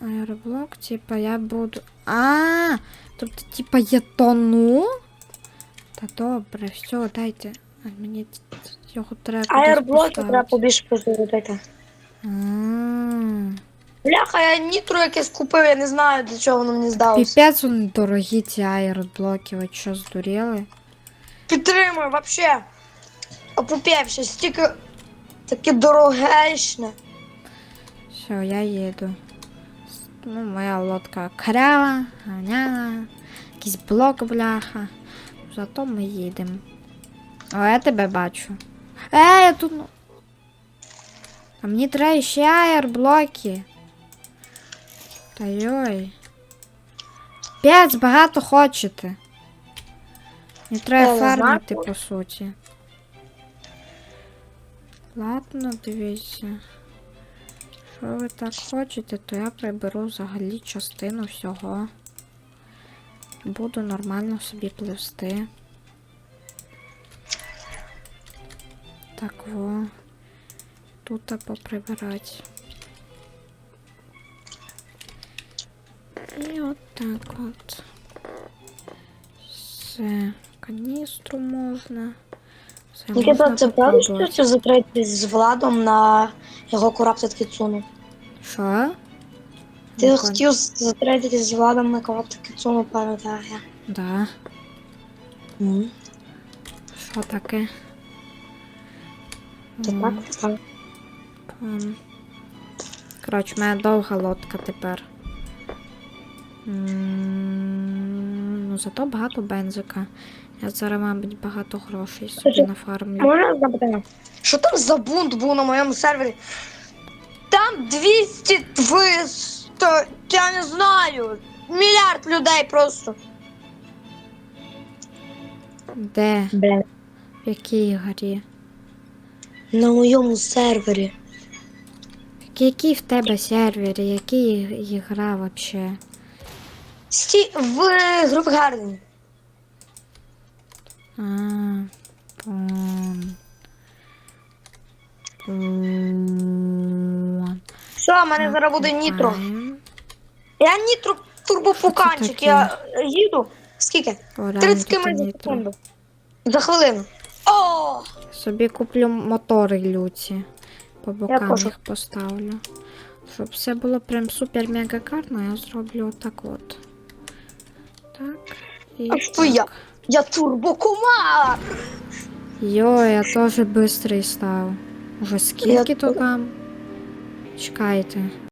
Аероблок, типа я буду. А, тобто, типа я тону? Та добре, все, дайте. А мені його треба. Аерблоки треба побільше позробити. Бляха, я нітро якесь купив, я не знаю, для чого воно мені здалося. Піпець вони дорогі ці аероблоки, ви що здуріли? Підтримую, вообще. Опупівши, стільки таке дорогешне. Все, я їду. Ну, моя лодка карява, ганяна, якийсь блок бляха. Зато ми їдемо. О, я тебе бачу. Е, я тут. ну- А мені треба ще аерблоки. Та йой. П'ять багато хочете. Мені треба фармити, по суті. Ладно, дивіться. Якщо ви так хочете, то я приберу взагалі частину всього. Буду нормально собі пливсти. Так во. Тут поприбирати. І от так от. Все. Каністру можна. Все Нікіта, можна це правда, що попробувати. ти зустрітись з Владом на його Corrupted Кіцуну? Що? Ти хотів зустрітися з Владом Кіцуну, пам'ятаю я. Да. Що таке? М, так, так. Коротше, в мене довга лодка тепер. М, Ну, зато багато бензика. Я зараз, мабуть, багато грошей собі нафармлю. Можна запитання? Що там за бунт був на моєму сервері? Там 200 200, я не знаю. Мільярд людей просто. Де? Бля. В якій грі? На моєму сервері. Який, в тебе сервер? Який і- гра вообще? Сті в групі Гардені. А. Пон. Все, в мене зараз буде нітро. Я нітро турбопуканчик. Я їду. Скільки? 30 км за секунду. За хвилину. О! Собі куплю мотори люці. По бокам їх поставлю. Щоб все було прям супер мега карно, я зроблю отак от. Так. І А що я? Я турбокума! Йо, я теж бистрий став. Уже скільки то там? Чекайте.